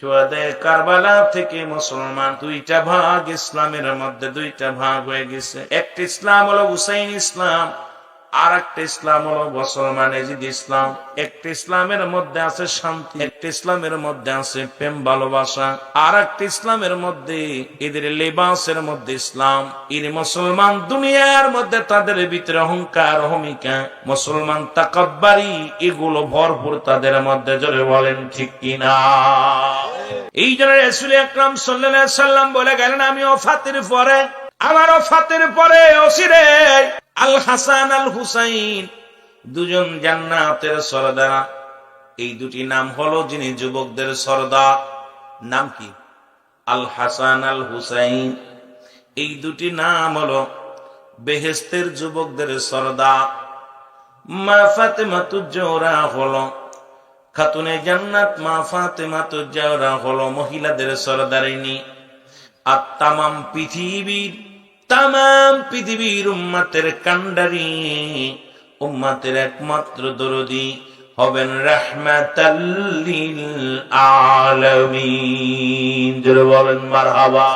সোয়াদে কারবালা থেকে মুসলমান দুইটা ভাগ, ইসলামের মধ্যে দুইটা ভাগ হয়ে গেছে। একটা ইসলাম হলো হুসাইন ইসলাম আর একটা ইসলাম হলো মুসলমান এজিদ ইসলাম, একটা ইসলামের মধ্যে আছে শান্তি, একটা ইসলামের মধ্যে আছে প্রেম, ভালোবাসা আর একটা ইসলামের মধ্যে এদের লেবাসের মধ্যে ইসলাম। এর মুসলমান দুনিয়ার মধ্যে তাদের ভিতরে অহংকার, অহমিকা, মুসলমান তাকাব্বারি এগুলো ভরপুর তাদের মধ্যে, জোরে বলেন ঠিক কিনা? এই জন্য রসুল আকরাম সাল্লাম বলে গেলেন, আমি ওফাতের পরে, আমার ওফাতের পরে, ওসিরে আল হাসান আল হুসাইন, দুজন জান্নাতের সরদার। এই দুটি নাম হলো যিনি যুবকদের সরদার। নাম কি? আল হাসান আল হুসাইন। এই দুটি নাম হলো বেহেস্তের যুবকদের সরদার। মা ফাতেমা তুজোরা হলো, খাতুনে জান্নাত মা ফাতেমা তুজোরা হলো মহিলাদের সরদারিনী। আর তামাম পৃথিবীর তাম পৃথিবীর উম্মাতের কান্ডারি উম্মাতের একমাত্র দরদি হবেন রাহমাতাল্লিল আলামিন। জোরে বলেন মারহাবা।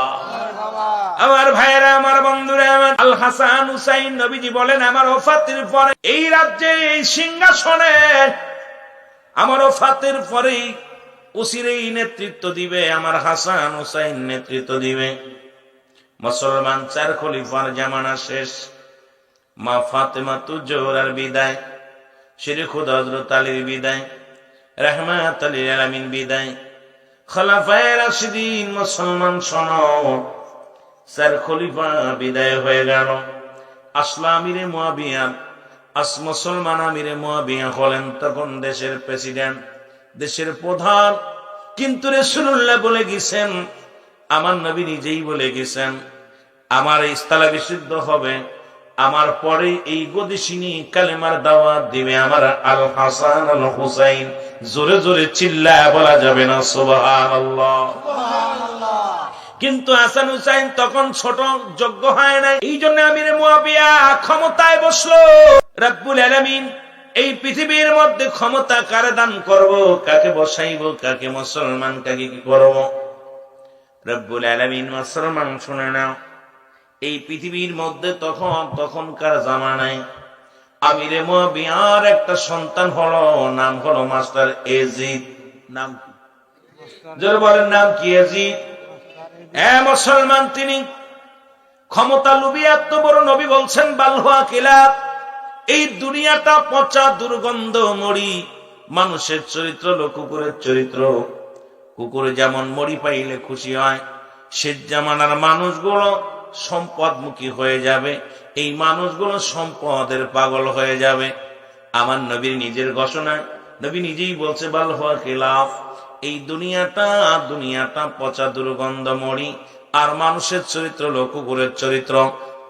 আমার ভাইয়েরা আমার বন্ধুরা আমার আল হাসান হুসাইন নবীজি বলেন আমার ওফাতের পরে এই রাজ্যে এই সিংহাসনে আমার ওফাতের পরেই উসিরেই নেতৃত্ব দিবে আমার হাসান হুসাইন নেতৃত্ব দিবে। মুসলমান চার খলিফার জামানা শেষ। মা ফাতেমা তু জোহরার বিদায়, শ্রী খুদ আলীর বিদায়, রহমাত আলীর আলামিন বিদায়। খলাফায় রাশিদিন মুসলমান শোন, চার খলিফা বিদায় হয়ে গেল। আসলা আমিরে মুয়াবিয়া, আস মুসলমান আমিরে মুয়াবিয়া হলেন তখন দেশের প্রেসিডেন্ট, দেশের প্রধান। কিন্তু রেসুল্লাহ বলে গেছেন, আমার নবী নিজেই বলে গেছেন আমার ইস্তালা বিশুদ্ধ হবে আমার পরে এই গদিসিনী কালেমার দাওয়াত দিবে আমার আল হাসান আল হুসাইন। জোরে জোরে চিল্লা বলা যাবে না সুবহানাল্লাহ। কিন্তু হাসান হুসাইন তখন ছোট যোগ্য হয় নাই। এই জন্য আমির মুয়াবিয়া ক্ষমতায় বসল। রব্বুল আলামিন এই পৃথিবীর মধ্যে ক্ষমতা কারে দান করব কাকে বসাইব কাকে মুসলমান কাকে কি করব? রব্বুল আলামিন মুসলমান শুনে নাও। এই পৃথিবীর মধ্যে তখন তখনকার জামানায় আমিরে মুয়াবিয়ার একটা সন্তান হলো নাম হলো মাস্টার এজিদ। নাম জোর বলেন নাম কি এজিদ? হ্যাঁ মুসলমান তিনি। ক্ষমতা লুবি এত বড় নবী বলছেন বালহুয়া কিলাপ এই দুনিয়াটা পচা দুর্গন্ধ মরি মানুষের চরিত্র হলো কুকুরের চরিত্র। কুকুরে যেমন মরি পাইলে খুশি হয় সে জামানার মানুষগুলো সম্পদমুখী হয়ে যাবে, এই মানুষগুলো সম্পদের পাগল হয়ে যাবে। আমার নবীর নিজের ঘোষণা, নবী নিজেই বলছে, বাল হওয়া খেলাফ, এই দুনিয়াটা দুনিয়াটা পচা দুর্গন্ধ মরি, আর মানুষের চরিত্র হলো কুকুরের চরিত্র।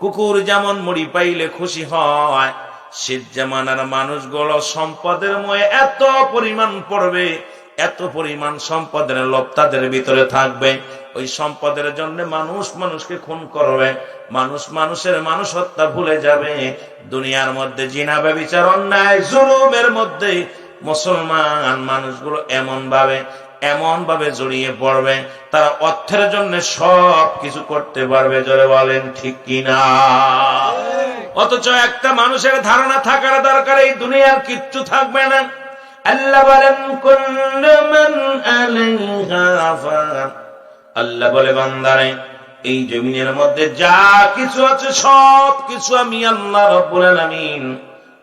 কুকুর যেমন মরি পাইলে খুশি হয়, শীত জামানার মানুষগুলো সম্পদের ময়ে এত পরিমাণ পড়বে, এত পরিমাণ সম্পদের লোভ তাদের ভিতরে থাকবে। ওই সম্পদের জন্য মানুষ মানুষকে খুন করবে, মানুষ মানুষের মানুষ হত্যা ভুলে যাবে। দুনিয়ার মধ্যে জিনা বিচার অন্যায়, জুলুমের মধ্যে মুসলমান মানুষগুলো এমন ভাবে এমন ভাবে জড়িয়ে পড়বে, তারা অর্থের জন্য সব কিছু করতে পারবে, জোরে বলেন ঠিক কিনা? অথচ একটা মানুষের ধারণা থাকার দরকার, এই দুনিয়ার কিচ্ছু থাকবে না। আল্লাহ বলেন ফান আল্লাহ বলে, বান্দারে, এই জমিনের মধ্যে যা কিছু আছে, সব কিছু আমি আল্লাহ রব্বুল আলামিন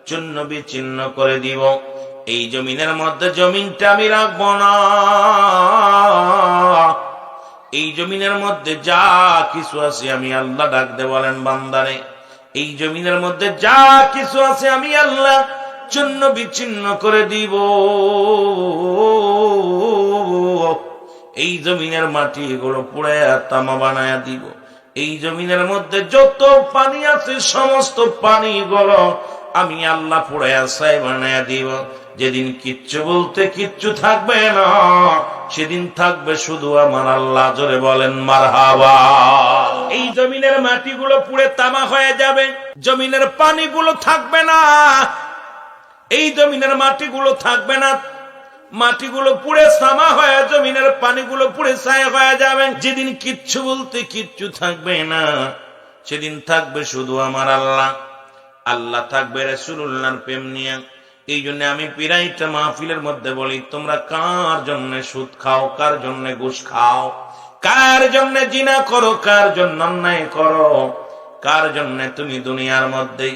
চূন্য বিচ্ছিন্ন করে দিব। এই জমিনের মধ্যে জমিনটা আমি রাখব না। এই জমিনের মধ্যে যা কিছু আছে, আমি আল্লাহ ডাকতে বলেন, বান্দারে। এই জমিনের মধ্যে যা কিছু আছে, আমি আল্লাহ চূন্য বিচ্ছিন্ন করে দিব। এই জমিনের মাটি এগুলো পুড়ে তামা বানায়া দিব। এই জমিনের মধ্যে যত পানি আছে, সমস্ত পানি গুলো আমি আল্লাহ পুড়ে আসায় বানায়া দিব। যেদিন কিচ্ছু বলতে কিচ্ছু থাকবে না, সেদিন থাকবে শুধু আমার আল্লাহ, জোরে বলেন, মারহাবা। এই জমিনের মাটিগুলো পুড়ে তামা হয়ে যাবে, জমিনের পানিগুলো থাকবে না, এই জমিনের মাটিগুলো থাকবে না মাটিগুলো পুড়ে সামা হয়ে, জমিনের পানিগুলো পুড়ে ছায়া হয়ে যাবে। যেদিন কিচ্ছু বলতে কিচ্ছু থাকবে না। সেদিন থাকবে শুধু আমার আল্লাহ। আল্লাহ থাকবে রসুল্লাহর প্রেম নিয়ে। এই জন্য আমি পিরাইটা মাহফিলের মধ্যে বলি, তোমরা কার জন্য সুদ খাও, কার জন্য ঘুষ খাও? কার জন্য জিনা করো, কার জন্য অন্যায় করো? কার জন্য তুমি দুনিয়ার মধ্যে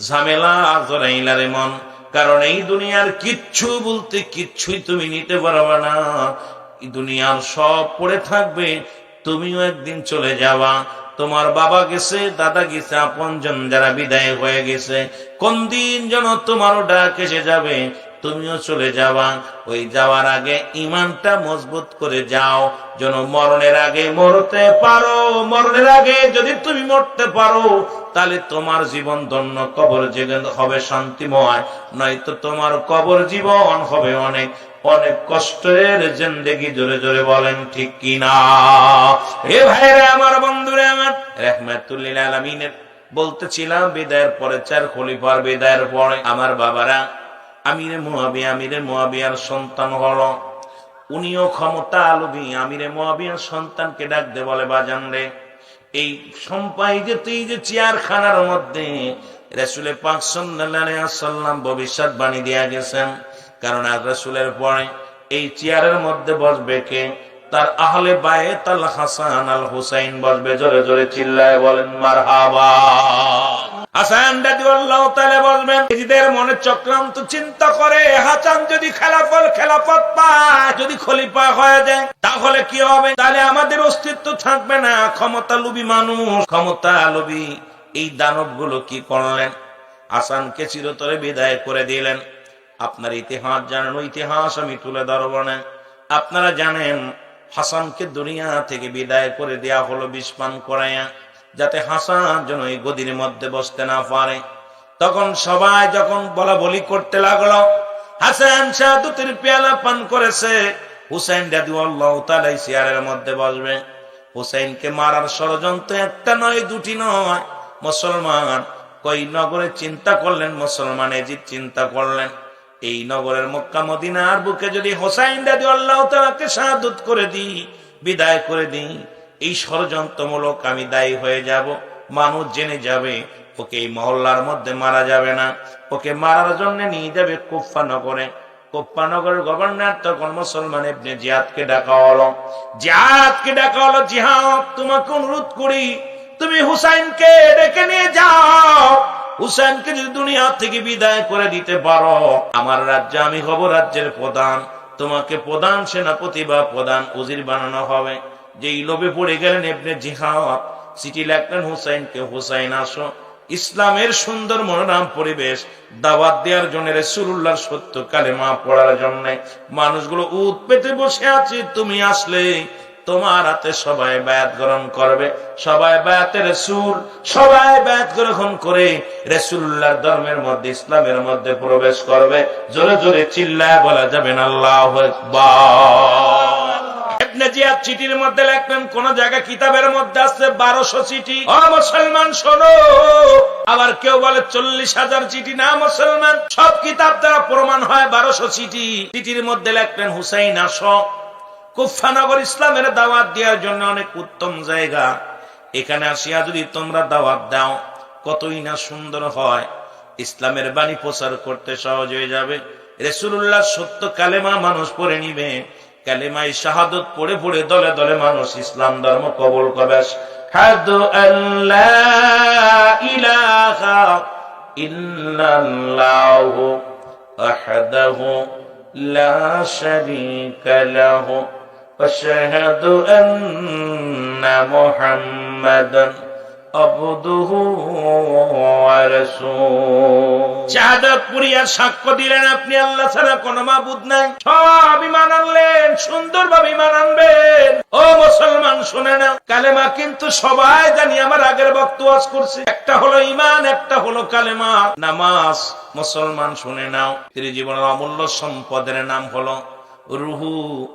ঝামেলা জরাইলারে মন? কারণ এই দুনিয়ার কিচ্ছু বলতে কিচ্ছুই তুমি নিতে পারবে না। দুনিয়ার সব পড়ে থাকবে, তুমিও একদিন চলে যাওয়া তোমার বাবা গেছে, দাদা গেছে, আপনজন যারা বিদায় হয়ে গেছে। কোন দিন যেন তোমারও ডাক এসে যাবে তুমিও চলে যাবা ওই যাওয়ার আগে ইমানটা মজবুত করে যাও। যেন মরণের আগে মরতে পারো। মরণের আগে যদি তুমি মরতে পারো, তাহলে তোমার জীবন ধন্য, কবর জীবন হবে শান্তিময়। নয়তো তোমার কবর জীবন হবে অনেক। অনেক কষ্টের জিন্দেগি জোরে জোরে বলেন, ঠিক কিনা এ ভাইরা আমার বন্ধুরা আমার, রহমাতুল্লিল আলমিনের বলতেছিলাম, বিদায়ের পরে চার খলিফার বিদায়ের পরে আমার বাবারা আমিরে মোয়াবিয়া আমিরে মোয়াবিয়ার সন্তান হলো। উনিও ক্ষমতা আলবি, আমিরে মোয়াবিয়ার সন্তানকে ডাক দে বলে, বাজান রে, এই সম্পাই যে তুই যে চেয়ারখানার মধ্যে রসুলে পাক সাল্লাম ভবিষ্যৎ বাণী দিয়া গেছেন, কারণ আর রসুলের পরে এই চেয়ারের মধ্যে বসবে কে? তার আহলে বায়ে তাল হাসান আল হুসাইন বসবে, জোরে জোরে চিল্লায় বলেন মার হাবা তাহলে কি হবে? তাহলে আমাদের অস্তিত্ব থাকবে না। ক্ষমতা লুবি মানুষ ক্ষমতা লুবি এই কি করলেন? হাসানকে চিরতরে বিদায় করে দিলেন। আপনার ইতিহাস জানেন ইতিহাস আমি তুলে ধরব না। আপনারা জানেন, হাসানকে দুনিয়া থেকে বিদায় করে দেয়া হলো বিস্পান করাইয়া। যাতে হাসান যেন এই গদির মধ্যে বসতে না পারে। তখন সবাই যখন বলা বলি করতে লাগল, হাসান শাহাদুতের পেয়ালা পান করেছে। হুসাইন দাদু আল্লাহ তালাই চেয়ারের মধ্যে বসবে। হুসাইনকে মারার ষড়যন্ত্র একটা নয়, দুটি নয়। মুসলমান কই নগরে চিন্তা করলেন, মুসলমান এজিদ চিন্তা করলেন। এই নগরের মক্কা মদিনার বুকে যদি হোসাইন দাদি আল্লাহ তালাকে সাহাদুত করে দিই, বিদায় করে দিই এই ষড়যন্ত্রমূলক আমি দায়ী হয়ে যাব। মানুষ জেনে যাবে, ওকে এই মহল্লার মধ্যে মারা যাবে না। ওকে মারার জন্য নিয়ে যাবে কুফা নগরে। কুফা গভর্নর তখন মুসলমান এমনি জিহাদকে ডাকা হলো। জিহাদকে ডাকা হলো, জিহাদ, তোমাকে অনুরোধ করি, তুমি হুসাইনকে ডেকে নিয়ে যাও। হুসেনকে যদি দুনিয়া থেকে বিদায় করে দিতে পারো, আমার রাজ্যে, আমি হব রাজ্যের প্রধান। তোমাকে প্রধান, সেনাপতি বা প্রধান উজির বানানো হবে। যেই লোভে পড়ে গেলেন এমনি জিহাদ, সিটি লেখলেন হুসাইনকে হুসাইন আসো। ইসলামের সুন্দর মনোরম পরিবেশ দাওয়াত দেওয়ার জন্য রসুল্লাহর সত্য কালেমা পড়ার জন্য মানুষগুলো উত পেতে বসে আছে, তুমি আসলে তোমার হাতে সবাই বায়াত গ্রহণ করবে। সবাই বায়াতের সুর সবাই বায়াত গ্রহণ করে রেসুল্লাহর ধর্মের মধ্যে, ইসলামের মধ্যে প্রবেশ করবে। জোরে জোরে চিল্লায় বলা যাবে না, আল্লাহ জিয়াদ চিঠির মধ্যে লেখবেন, কোন জায়গা কিতাবের মধ্যে আছে বারোশো চিঠি? ও মুসলমান, শোনো। আবার কেউ বলে চল্লিশ হাজার চিঠি। না, মুসলমান, সব কিতাব দ্বারা প্রমাণ হয় বারোশো চিঠি। চিঠির মধ্যে লেখবেন, হুসাইন, আসো। কুফানগর ইসলামের দাওয়াত দেওয়ার জন্য অনেক উত্তম জায়গা। এখানে আসিয়া যদি তোমরা দাওয়াত দাও, কতই না সুন্দর হয়। ইসলামের বাণী প্রচার করতে সহজ হয়ে যাবে। রেসুল্লাহ সত্য কালেমা মানুষ পড়ে নিবে। কালেমাই শাহাদত পড়ে পড়ে দলে দলে মানুষ ইসলাম ধর্ম কবল করবে হাদু আল্লাহ ইলাহা ইল্লাল্লাহু আহাদাহু লা শারীকা লাহু واشهد ان محمدا সাক্ষ্য দিলেন, আপনি আল্লাহ ছাড়া কোনো মাবুদ নাই। ইমান আনবেন। ও মুসলমান, শুনে না কালেমা কিন্তু সবাই জানি, আমার আগের বক্তব্য করছে। একটা হলো ইমান একটা হলো কালেমা। নামাজ, মুসলমান, শুনে নাও। তিনি জীবনের অমূল্য সম্পদের নাম হলো রুহু।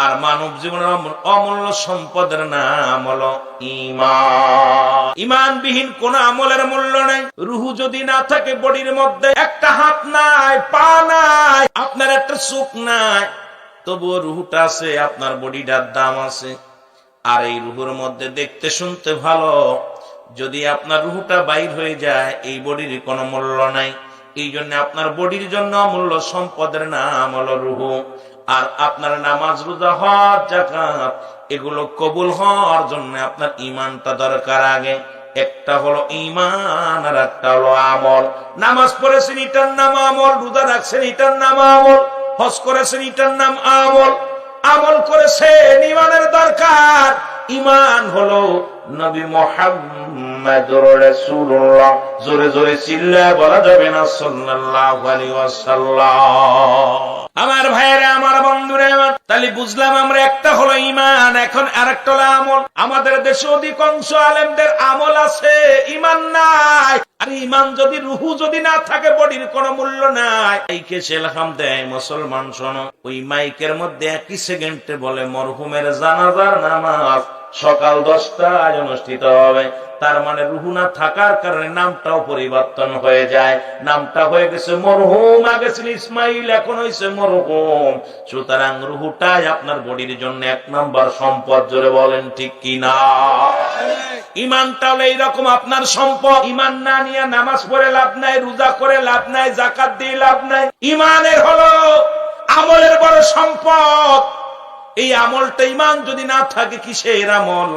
আর মানব জীবনের অমূল্য সম্পদের নাম হলো ইমান ইমানবিহীন কোন আমলের মূল্য নেই। রুহু যদি না থাকে বডির মধ্যে, একটা হাত নাই, পা নাই, আপনার একটা চোখ নাই, তবুও রুহুটা আছে, আপনার বডিটার দাম আছে। আর এই রুহুর মধ্যে দেখতে শুনতে ভালো। যদি আপনার রুহুটা বাইর হয়ে যায়, এই বডির কোনো মূল্য নাই। এই জন্য আপনার বডির জন্য অমূল্য সম্পদের নাম হলো রুহু। আর আপনার নামাজ রোজা হজ জাকাত এগুলো কবুল হওয়ার জন্য আপনার ইমানটা দরকার আগে। একটা হলো ইমান আর একটা হলো আমল। নামাজ পড়েছেন, এটার নাম আমল। রোজা রাখছেন, এটার নাম আমল। হজ করেছেন, এটার নাম আমল। আমল করেছেন ইমানের দরকার। ইমান হলো নবী মোহাম্মদুর রাসূলুল্লাহ। জোরে জোরে চিল্লায় বলা যাবে না, সাল্লাল্লাহু আলাইহি ওয়াসাল্লাম। আমার ভাইয়েরা, আমার বন্ধুরা তাহলে বুঝলাম আমরা একটা হলো ইমান এখন আরেকটা হলো আমল। আমাদের দেশে অধিকাংশ আলেমদের আমল আছে ইমান নাই। আর ইমান যদি, রুহু যদি না থাকে, বডির কোনো মূল্য নাই। এইকে সেলহাম দেয়, মুসলমান শোনো। ওই মাইকের মধ্যে একই সেকেন্ডে বলে, মরহুমের জানাজার নামাজ। সকাল দশটায় অনুষ্ঠিত হবে। তার মানে রুহু না থাকার কারণে নামটাও পরিবর্তন হয়ে যায়। নামটা হয়ে গেছে মরহুম, আগে ছিল ইসমাইল, এখন হয়েছে মরহুম। সুতরাং রুহুটাই আপনার বডির জন্য এক নাম্বার সম্পদ, জোরে বলেন ঠিক কি না? ইমানটা হলো এইরকম আপনার সম্পদ। ইমান না নিয়ে নামাজ পড়ে লাভ নাই, রোজা করে লাভ নাই জাকাত দিয়ে লাভ নাই। ইমানের হলো আমলের বড় সম্পদ। এই আমলটা ইমান যদি না থাকে, কিসের আমল?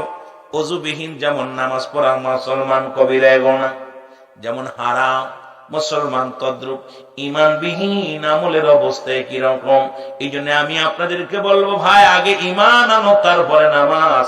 অজুবিহীন যেমন নামাজ পড়া মুসলমান কবিরা গোনা যেমন হারাম মুসলমান তদ্রুপ ইমানবিহীন আমলের অবস্থা কীরকম এই জন্য আমি আপনাদেরকে বলব, ভাই, আগে ইমান আনো, তারপরে নামাজ।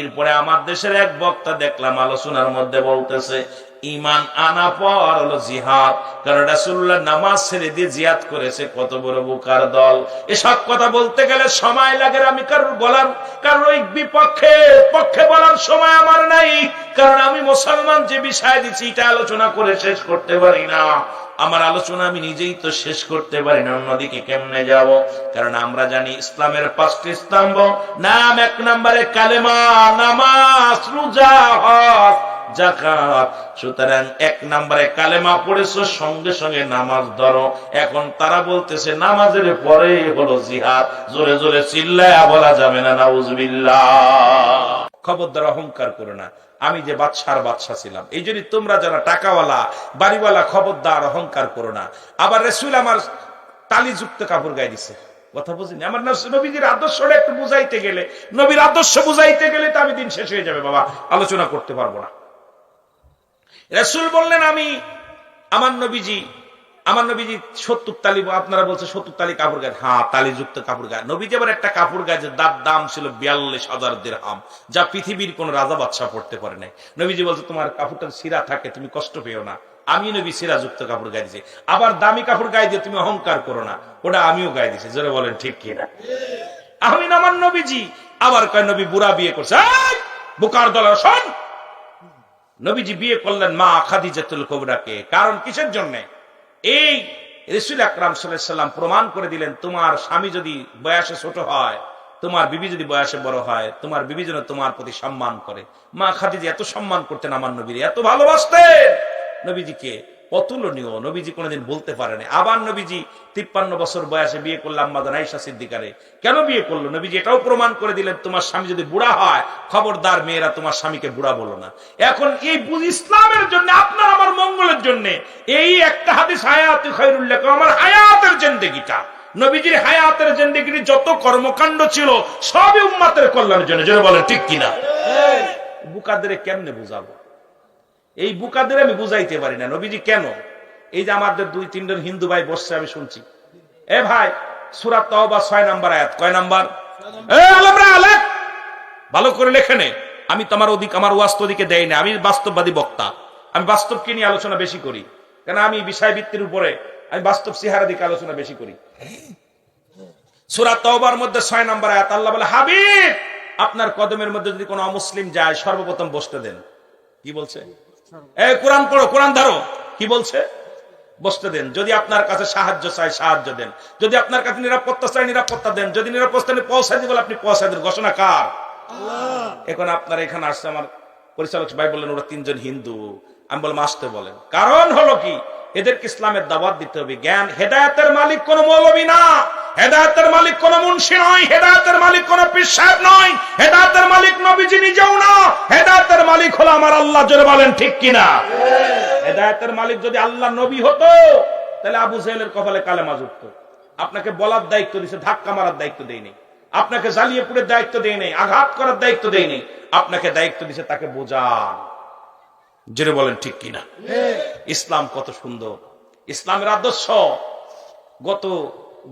এরপরে আমার দেশের এক বক্তা দেখলাম, আলোচনার মধ্যে বলতেছে ইমান আনা পর হলো জিহাদ। কারণ রাসুল্লাহ নামাজ ছেড়ে দিয়ে জিহাদ করেছে, কত বড় বুকার দল। এসব কথা বলতে গেলে সময় লাগে আমি কারোর বলার কারোর ওই বিপক্ষে, পক্ষে বলার সময় আমার নাই। কারণ আমি মুসলমান, যে বিষয় দিচ্ছি এটা আলোচনা করে শেষ করতে পারি না। আমার আলোচনা আমি নিজেই তো শেষ করতে পারি না, অন্যদিকে কেমনে যাব? কারণ আমরা জানি ইসলামের পাঁচটি স্তম্ভ। নাম এক নম্বরে কালেমা, নামাজ, রোজা, হজ। অহংকার করো না। আমি যে বাদশার বাদশা ছিলাম, এই জন্য তোমরা যারা টাকাওয়ালা, বাড়িওয়ালা, খবরদার, অহংকার করো না। আবার রসুল আমার তালিযুক্ত কাপড় গায়ে দিছে। কথা বুঝিনি? আমার নবীজির আদর্শটা একটু বুঝাইতে গেলে, নবীর আদর্শ বুঝাইতে গেলে তো আমি দিন শেষ হয়ে যাবে, বাবা। আলোচনা করতে পারব না। রসুল বললেন, আমি আমার নবীজি আমার নবীজি সত্তর তালি, আপনারা বলছে সত্তর তালি কাপড় গায়ে। হ্যাঁ তালিযুক্ত কাপড় গায়ে। নবীজি আবার একটা কাপড় গায়ে, যে দার দাম ছিল বিয়াল্লিশ হাজার দেড়হাম যা পৃথিবীর কোন রাজা বাদশাহ পড়তে পারে নাই। নবীজি বলছে, তোমার কাপড়টা সিরা থাকে, তুমি কষ্ট পেও না। আমি নবী সিরা যুক্ত কাপড় গায়ে দিয়েছি আবার দামি কাপড় গায়ে দিয়ে তুমি অহংকার করো না। ওটা আমিও গায়ে দিয়েছি জোরে বলেন, ঠিক কিনা আমি না, আমার নবীজি। আবার কয়, নবী বুড়া বিয়ে করছে! বুকার দল শোন নবীজি বিয়ে করলেন মা খাদিজাতুল কোবরাকে। কারণ কিসের জন্য? এই রসুল আকরাম সাল্লাম প্রমাণ করে দিলেন, তোমার স্বামী যদি বয়সে ছোট হয়, তোমার বিবি যদি বয়সে বড় হয়, তোমার বিবি যেন তোমার প্রতি সম্মান করে। মা খাদিজা এত সম্মান করতেন আমার নবীর, এত ভালোবাসতেন। নবীজিকে অতুলনীয় নবীজি কোনোদিন বলতে পারেনি। আবার নবীজি তিপ্পান্ন বছর বয়সে বিয়ে করলাম মাদান আইসা সিদ্দিকারে। কেন বিয়ে করল? নবীজি এটাও প্রমাণ করে দিলেন তোমার স্বামী যদি বুড়া হয় খবরদার মেয়েরা তোমার স্বামীকে বুড়া বলো না। এখন এই ইসলামের জন্য আপনার আমার মঙ্গলের জন্য এই একটা হাদিস হায়াত খৈরুল্লাহ আমার হায়াতের জেন্দেগিটা। নবীজির হায়াতের জেন্দেগির যত কর্মকাণ্ড ছিল সবই উম্মাতের কল্যাণের জন্য। যেন বলে ঠিক কিনা? বুকাদের কেমনে বুঝাবো? এই বুকাদের আমি বুঝাইতে পারি না। নবীজি কেন? এই যে আমাদের দুই, তিনজন হিন্দু ভাই বসছে, আমি শুনছি। এ ভাই সুরাত ছয় নাম্বার আয়াত, কয় নাম্বার? ভালো করে লেখে নে। আমি তোমার ওদিক আমার ওয়াস্ত ওদিকে দেয় না। আমি বাস্তববাদী বক্তা। আমি বাস্তবকে নিয়ে আলোচনা বেশি করি? কেন আমি বিষয় ভিত্তির উপরে, আমি বাস্তব সিহারা দিকে আলোচনা বেশি করি? তওবার মধ্যে ছয় নাম্বার আয়াত, আল্লাহ বলে, হাবিব! আপনার কদমের মধ্যে যদি কোনো অমুসলিম যায়, সর্বপ্রথম বসতে দেন। কি বলছে? এই কোরআন পড়ো কোরআন ধরো। কি বলছে? বসতে দেন। যদি আপনার কাছে সাহায্য চাই সাহায্য দেন। যদি আপনার কাছে নিরাপত্তা চাই নিরাপত্তা দেন। যদি পৌঁছাই আপনি পৌঁছাই দেন। ঘোষণা কার? এখন আপনার এখানে আসছে আমার পরিচালক ভাই বললেন ওরা তিনজন হিন্দু। আমি বললাম আসতে বলেন। কারণ হলো কি? এদেরকে ইসলামের দাওয়াত দিতে হবে। জ্ঞান হেদায়তের মালিক কোন মৌলবী না। হেদায়তের মালিক কোন মুন্সি নয় হেদায়তের মালিক কোন পীর সাহেব নয় হেদায়তের মালিক নবীজি নিজেও না হেদায়তের মালিক হলো আমার আল্লাহ জোরে বলেন ঠিক কিনা? হেদায়তের মালিক যদি আল্লাহ নবী হতো তাহলে আবু জেহেলের কপালে কালেমা যুক্ত আপনাকে বলার দায়িত্ব দিছে ধাক্কা মারার দায়িত্ব দেয়নি। আপনাকে জ্বালিয়ে পুড়ে দায়িত্ব দেয় নেই আঘাত করার দায়িত্ব দেয় নেই আপনাকে দায়িত্ব দিছে তাকে বোঝান। জেনে বলেন ঠিক কিনা? ইসলাম কত সুন্দর। ইসলামের আদর্শ। গত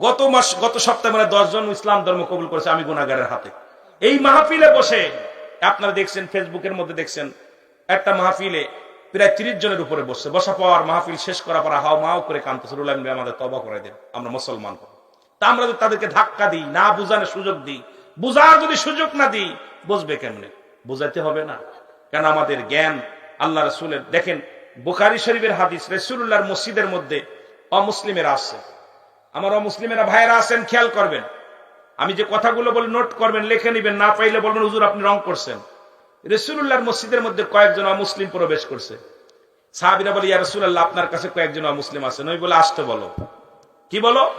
গত মাস, গত সপ্তাহে মানে দশজন ইসলাম ধর্ম কবুল করেছে আমি গুনাগারের হাতে। এই মাহফিলে বসে আপনারা দেখছেন, ফেসবুকের মধ্যে দেখছেন, একটা মাহফিলে প্রায় তিরিশ জনের উপরে বসছে। বসা পর মাহফিল শেষ করার পর হাও মাও করে কানতেছে রুলাইন আমাদের তবা করে দেন, আমরা মুসলমান। তা আমরা যদি তাদেরকে ধাক্কা দিই, না বুঝানোর সুযোগ দিই, বুঝার যদি সুযোগ না দিই, বুঝবে কেমনে? বুঝাইতে হবে না। কেন আমাদের জ্ঞান আল্লাহ রসুলের, দেখেন, বুখারি শরীফের হাদিস রসুল্লাহর মসজিদের মধ্যে অমুসলিমেরা আছে। আমার অমুসলিমেরা ভাইরা আছেন, খেয়াল করবেন। আমি যে কথাগুলো বলে, নোট করবেন, লিখে নিবেন, না পাইলে বলবেন, হুজুর, আপনি রং করছেন। রসুল্লাহর মসজিদের মধ্যে কয়েকজন অমুসলিম প্রবেশ করছে। সাহাবিরা বলে, ইয়া রসুল্লাহ আপনার কাছে কয়েকজন অমুসলিম আছে। নই বলে, আসতে বলো। কি বলো?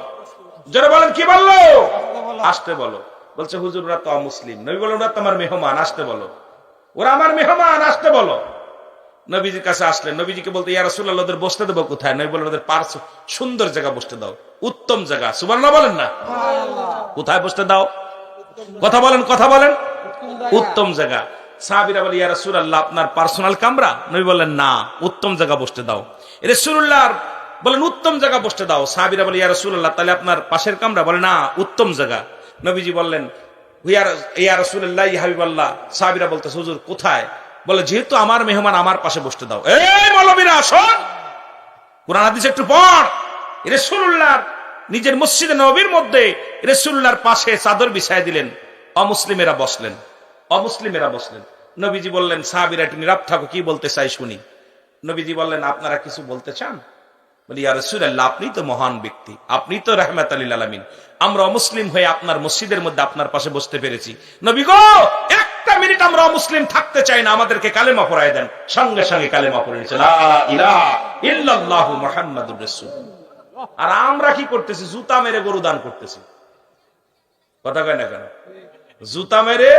জোরে বলেন, কি বলল? আসতে বলো। বলছে, হুজুর, ওরা তো অমুসলিম। নবী বলে, ওরা তো আমার মেহমান। আসতে বলো। ওরা আমার মেহমান। আসতে বলো। নবীজির কাছে আসলেন। নবীজিকে বলতে, ইয়া রাসূলুল্লাহ, ওদের বসতে দেবো কোথায়? নবী বলেন ওদের পার্শ্ব সুন্দর জায়গা বসতে দাও, উত্তম জায়গা সুবহানাল্লাহ বলেন না? কোথায় বসতে দাও? কথা বলেন কথা বলেন। উত্তম জায়গা। বলে তাহলে আপনার পাশের কামরা? না, উত্তম নবীজি বললেন কোথায়? বলে, যেহেতু আমার মেহমান আমার পাশে বসতে দাও। এই মৌলবীরা শোন কোরআন হাদিস একটু পড়। রসুল্লাহর নিজের মসজিদে নবীর মধ্যে রসুল্লাহর পাশে চাদর বিছাই দিলেন। অমুসলিমেরা বসলেন। অমুসলিমেরা বসলেন। নবীজি বললেন, সাহাবিরা একটু নীরব থাকো, কি বলতে চাই শুনি? নবীজি বললেন, আপনারা কিছু বলতে চান? বলি, ইয়া রাসূলুল্লাহ, আপনি তো মহান ব্যক্তি। আপনি তো রাহমাত আলিল আলামিন। আমরা অমুসলিম হয়ে আপনার মসজিদের মধ্যে আপনার পাশে বসতে পেরেছি। নবী গো একটা মিনিট আমরা মুসলিম থাকতে চাই না, আমাদেরকে কালেমা পড়ায় দেন। সঙ্গে সঙ্গে কালেমা পড়ে নিচ্ছে আর আমরা কি করতেছি? জুতা মেরে গরু দান করতেছি। কথা কয় না কেন? জুতা মেরে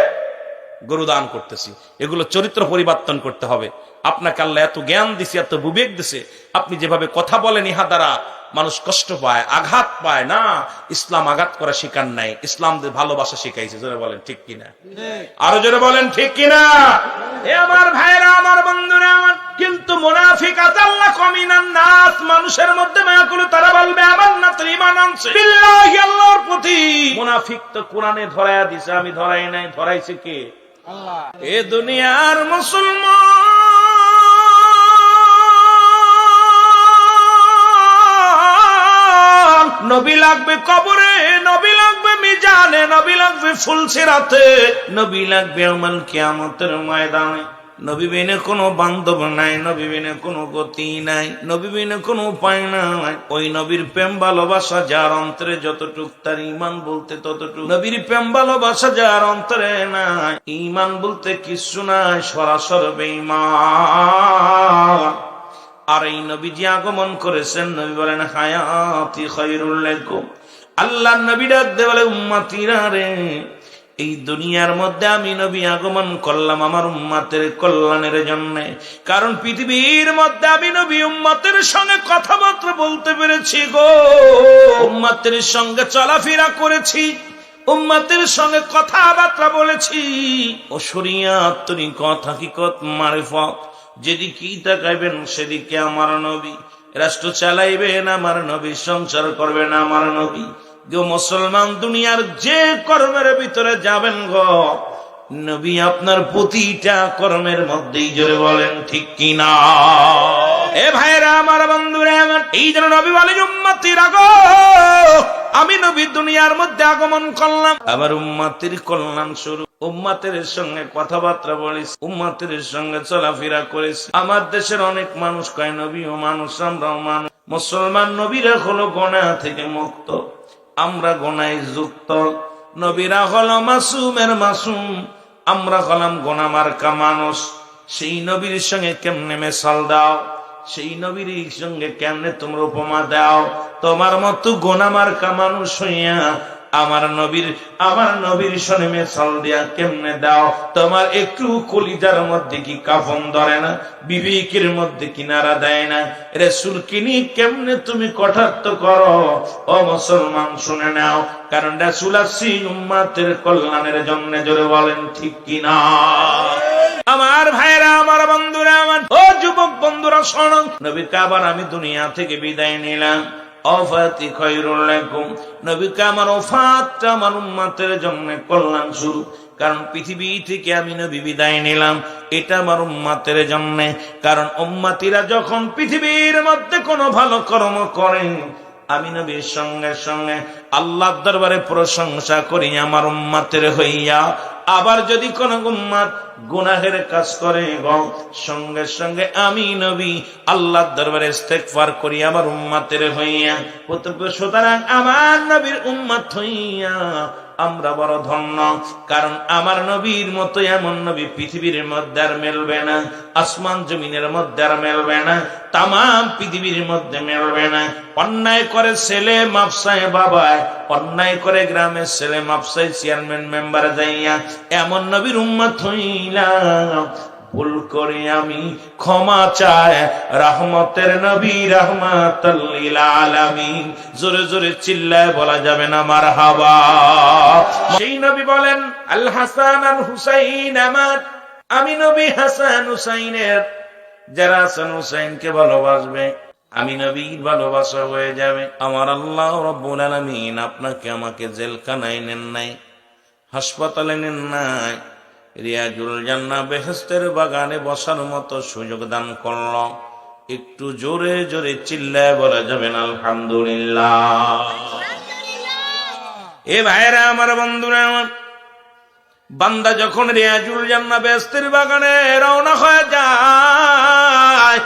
গরু দান করতেছি। এগুলো চরিত্র পরিবর্তন করতে হবে। আপনাকে আল্লাহ এত জ্ঞান দিছে, এত বিবেক দিছে। আপনি যেভাবে কথা বলেন ইহা দ্বারা মানুষ কষ্ট পায় আঘাত পায় না ইসলাম আঘাত করা শিকার নাই ইসলাম ভালোবাসা শিখাইছে জোরে বলেন ঠিক কিনা? আরও জোরে বলেন ঠিক কিনা? এ আমার ভাইরা আমার বন্ধুরা আমার কিন্তু মুনাফিক আতাল্লাহ কমিনান নাস মানুষের মধ্যে মায়া করে তারা বলবে আমার না তো ইমান আনছে। বিল্লাহি আল্লাহর প্রতি। মুনাফিক তো কোরআনে ধরায়া দিছে আমি ধরাই নাই ধরাইছে কে? এ দুনিয়ার মুসলমান। নবী লাগবে কবরে, নবী লাগবে মিজানে, নবী লাগবে ফুলসিরাতে নবী লাগবে আমাল কিয়ামতের ময়দানে। নবী বিনে কোনো বান্ধব নাই, নবী বিনে কোনো গতি নাই, নবী বিনে কোনো উপায় নাই। ওই নবীর প্রেম, ভালোবাসা যার অন্তরে যতটুক তার ইমান বলতে ততটুক। নবীর প্রেম, ভালোবাসা যার অন্তরে নাই, ইমান বলতে কিছু নাই, সরাসর বেঈমান। আর এই নবীজি আগমন করেছেন, নবী বলেন, হায়াতি খৈরুল আল্লাহ নবী ডাক দে বলে, উম্মাতিরা এই দুনিয়ার মধ্যে আমি নবী আগমন করলাম আমার উম্মাতের কল্যাণের জন্য। কারণ পৃথিবীর মধ্যে আমি নবী উম্মাতের সঙ্গে কথাবার্তা বলতে পেরেছি গো। উম্মাতের সঙ্গে চলাফেরা করেছি, উম্মাতের সঙ্গে কথাবার্তা বলেছি। ও শরিয়াত তরিকত হাকিকত মারিফত? যেদিকেই তাকাইবেন সেদিকে আমার নবী? রাষ্ট্র চালাইবেন আমার নবী, সংসার করবেন আমার নবী। গো মুসলমান, দুনিয়ার যে কর্মের ভিতরে যাবেন গো, নবী আপনার প্রতিটা কর্মের মধ্যেই জোরে বলেন, ঠিক কিনা এ ভাইরা আমার বন্ধুরা, আমার এই যেন নবী বলে, উম্মতির আগো, আমি নবী দুনিয়ার মধ্যে আগমন করলাম। আবার উম্মাতির কল্যাণ শুরু উম্মাতের সঙ্গে কথাবার্তা বলিস, উম্মাতের সঙ্গে চলাফেরা করিস। আমার দেশের অনেক মানুষ কয় নবী ও মানুষ, আমরাও মানুষ। মুসলমান নবীরা হলো গোনা থেকে মুক্ত। আমরা গোনায় যুক্ত। নবীরা মাসুমের মাসুম। আমরা হলাম মানুষ। সেই নবীর সঙ্গে কেমনে মেশাল দাও? সেই নবীর সঙ্গে কেমনে তোমরা উপমা দাও? তোমার মতো গোনা মার্কা মানুষ হইয়া আমার নবীর আমার নবীর সনে মেশাল দিয়া কেমনে দাও? তোমার একটু কলিজার মধ্যে কি কাফন ধরে না? বিবেকের মধ্যে কিনারা দেয় না? কেমনে তুমি করো? ও মুসলমান, শুনে নাও। কারণ কল্যাণের জন্য, জোরে বলেন, ঠিক কিনা? আমার ভাইরা আমার বন্ধুরা, আমার ও যুবক বন্ধুরা, শোনো। নবী কাবার আমি দুনিয়া থেকে বিদায় নিলাম। অফাতি খৈরুল নবীকে আমার অফাতটা আমার জন্য কল্যাণ শুরু কারণ পৃথিবী থেকে আমি নবী বিদায় নিলাম, এটা আমার উম্মাতের জন্য। কারণ উম্মাতিরা যখন পৃথিবীর মধ্যে কোনো ভালো কর্ম করেন আমি নবীর সঙ্গে সঙ্গে আল্লাহর দরবারে প্রশংসা করি, আমার উম্মাতের হইয়া আবার যদি কোন গুম্মাত গুনাহের কাজ করে সঙ্গে সঙ্গে আমি নবী আল্লাহর দরবারে ইস্তেগফার করি আমার উম্মাতের হইয়া সুতরাং আমার নবীর উম্মাত হইয়া আমরা বড় ধন্য, কারণ আমার নবীর মতো এমন নবী পৃথিবীর মধ্যে আর মেলবে না, আসমান জমিনের মধ্যে আর মেলবে না তাম পৃথিবীর মধ্যে মেলবে না। অন্যায় করে ছেলে মাপসায় বাবায়, অন্যায় করে গ্রামের ছেলে মাপসায় চেয়ারম্যান মেম্বার যাইয়া, এমন নবীর উম্মত হইলাম। ভুল করে আমি ক্ষমা চাই। রহমতের নবী রহমাতাল্লিল আলামিন। জোরে জোরে চিল্লায় বলা যাবে না মার হাবা সেই নবী বলেন, আল হাসান আর হুসাইন আমার। আমি নবী হাসান হুসাইনের। যারা হাসান হুসাইনকে ভালোবাসবে, আমি নবীর ভালোবাসা হয়ে যাবে। আমার আল্লাহ রব্বুল আলামিন আপনাকে আমাকে জেলখানায় নেন নাই, হাসপাতালে নেন নাই। রিয়াজুল জান্না বেহেস্তের বাগানে বসার মতো সুযোগ দান করল। একটু জোরে জোরে চিল্লায় বলা যাবেন, আলহামদুলিল্লাহ। এ ভাইরা আমার বন্ধুরা, আমার বান্দা যখন রিয়াজুল জান্না বেহেস্তের বাগানে রওনা হয়ে যায়,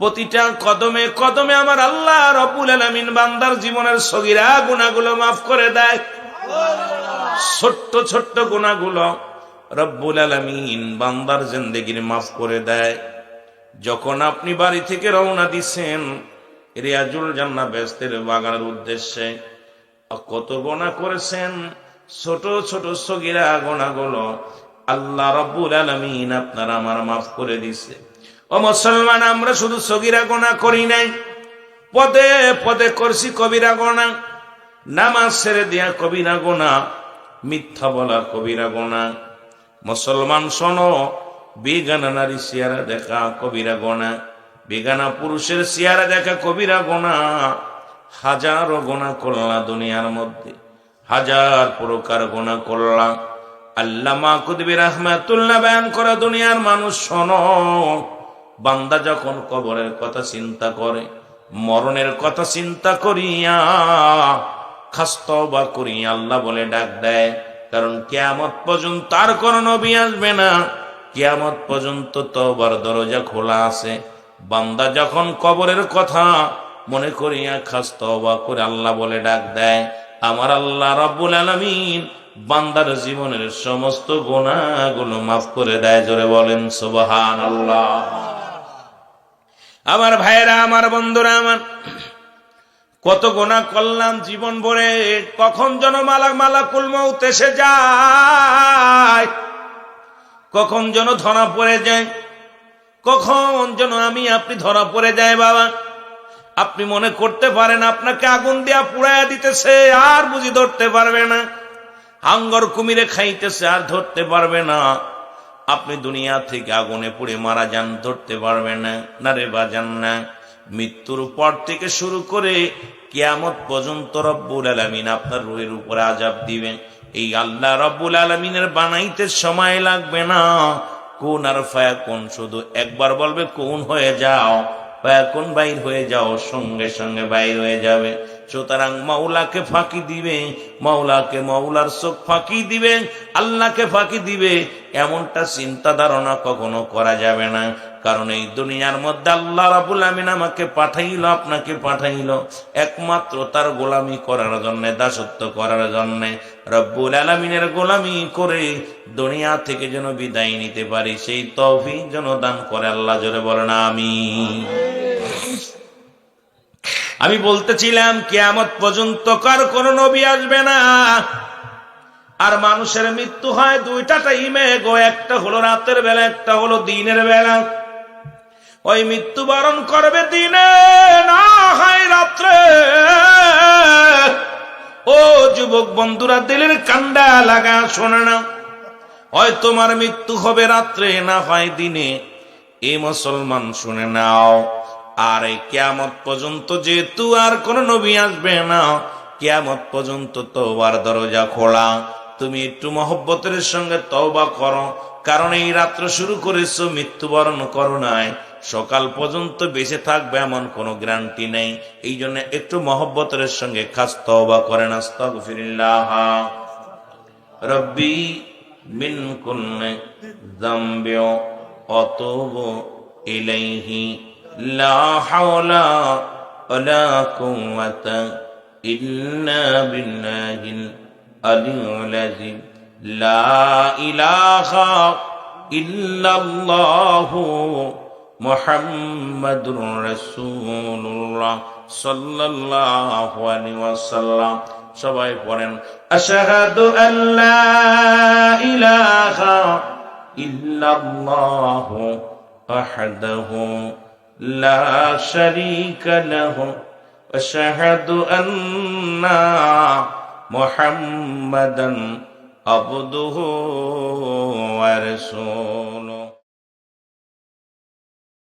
প্রতিটা কদমে কদমে আমার আল্লাহ রবুল আলমিন বান্দার জীবনের সগিরা গুণাগুলো মাফ করে দেয়। ছোট্ট ছোট্ট গুণাগুলো রব্বুল আলমিন বান্দার জিন্দগির মাফ করে দেয়। যখন আপনি বাড়ি থেকে রওনা দিচ্ছেন রিয়াজুল জান্না ব্যস্তের বাগানের উদ্দেশ্যে কত গোনা করেছেন ছোট ছোট সগিরা গোনাগুলো আল্লাহ রব্বুল আলমিন আপনার আমার মাফ করে দিছে। ও মুসলমান, আমরা শুধু সগিরা গোনা করি নাই, পদে পদে করছি কবিরা গোনা, নামাজ ছেড়ে দিয়া কবিরা গোনা, মিথ্যা বলা কবিরা গোনা মুসলমান শোনো, বেগানা নারী চেহারা দেখা কবিরা গোনা, বেগানা পুরুষের সিয়ারা দেখা কবিরা গোনা। হাজারো গোনা করলা দুনিয়ার মধ্যে, হাজার প্রকার গোনা করলা। আল্লাহ মাকুদবির রহমাতুল্লাহ বয়ান করা দুনিয়ার মানুষ শোনো, বান্দা যখন কবরের কথা চিন্তা করে, মরণের কথা চিন্তা করিয়া খাস্ত বা করিয়া আল্লাহ বলে ডাক দেয় কারণ কেয়ামত পর্যন্ত তার কোন নবী আসবে না। কেয়ামত পর্যন্ত তবার দরজা খোলা আছে। বান্দা যখন কবরের কথা মনে করিয়া খাস্ত বা করে আল্লাহ বলে ডাক দেয়, আমার আল্লাহ রব্বুল আলমিন বান্দার জীবনের সমস্ত গোনাগুলো মাফ করে দেয়। জোরে বলেন সুবহান আল্লাহ আমার ভাইয়েরা, আমার বন্ধুরা, আমার কত গোনা করলাম জীবন ভরে, কখন যেন মালা মালা কুলমৌত এসে যায়? কখন যেন ধরা পড়ে যায়? কখন যেন আমি আপনি ধরা পড়ে যায়, বাবা? আপনি মনে করতে পারেন আপনাকে আগুন দিয়া পুড়াইয়া দিতেছে, আর বুঝি ধরতে পারবে না। হাঙ্গর কুমিরে খাইতেছে, আর ধরতে পারবে না। আপনি দুনিয়া থেকে আগুনে পুড়ে মারা যান, ধরতে পারবে না। না রে বাজান, না। মৃত্যুর পর থেকে শুরু করে কিয়ামত পর্যন্ত রব্বুল আলমিন আপনার রুহের উপরে আজাব দিবেন। এই আল্লাহ রব্বুল আলমিনের বানাইতে সময় লাগবে না। কোন আর ফায়া কোন শুধু একবার বলবে, কোন হয়ে যাও? এখন বাইর হয়ে যাও, সঙ্গে সঙ্গে বাইর হয়ে যাবে। সুতরাং মাওলাকে ফাঁকি দিবে, মাওলাকে মাওলার চোখ ফাঁকি দিবে, আল্লাহকে ফাঁকি দিবে, এমনটা চিন্তা ধারণা কখনো করা যাবে না। কারণ এই দুনিয়ার মধ্যে আল্লাহ রাবুল আমিন আমাকে পাঠাইল, আপনাকে পাঠাইল। একমাত্র তার গোলামি করার জন্য, দাসত্ব করার জন্য। রব্বুল আলমিনের গোলামি করে দুনিয়া থেকে যেন বিদায় নিতে পারি, সেই তফি যেন দান করে আল্লাহ জোরে বলেন আমি আমি বলতেছিলাম, কেয়ামত পর্যন্ত কার কোন নবী আসবে না? আর মানুষের মৃত্যু হয় দুইটা টাইমে গো, একটা হলো রাতের বেলা, একটা হলো দিনের বেলা। ওই মৃত্যুবরণ করবে দিনে, না হয় রাত্রে। ও যুবক বন্ধুরা, দিলের কান্ডা লাগা শোনে না। হয় তোমার মৃত্যু হবে রাত্রে, না হয় দিনে। এ মুসলমান শুনে নাও। আর এই কেয়ামত পর্যন্ত যেহেতু আর কোন নবী আসবে না, কেয়ামত পর্যন্ত তোবার দরজা খোলা। তুমি একটু মহব্বতের সঙ্গে তওবা করো, কারণ এই রাত্র শুরু করেছ, মৃত্যুবরণ করো নাই। সকাল পর্যন্ত বেঁচে থাকবে এমন কোনো গ্যারান্টি নেই। এই জন্য একটু মহব্বতের সঙ্গে খাস তওবা করেন। আস্তাগফিরুল্লাহ। রব্বি মিন কুল্লি যামবি অতুবু ইলাইহি। লা হাওলা ওয়ালা কুওয়াতা ইল্লা বিল্লাহিল আলিয়্যিল আযীম লা ইলাহা ইল্লাল্লাহু মুহাম্মাদুর রাসূলুল্লাহ সাল্লাল্লাহু আলাইহি ওয়াসাল্লাম। সবাই পড়েন আশহাদু আল্লা ইলাহা ইল্লাল্লাহু ওয়াহদাহু লা শারীকা লাহু আশহাদু আন্না মুহাম্মাদান আবদুহু ওয়া রাসূলুহু।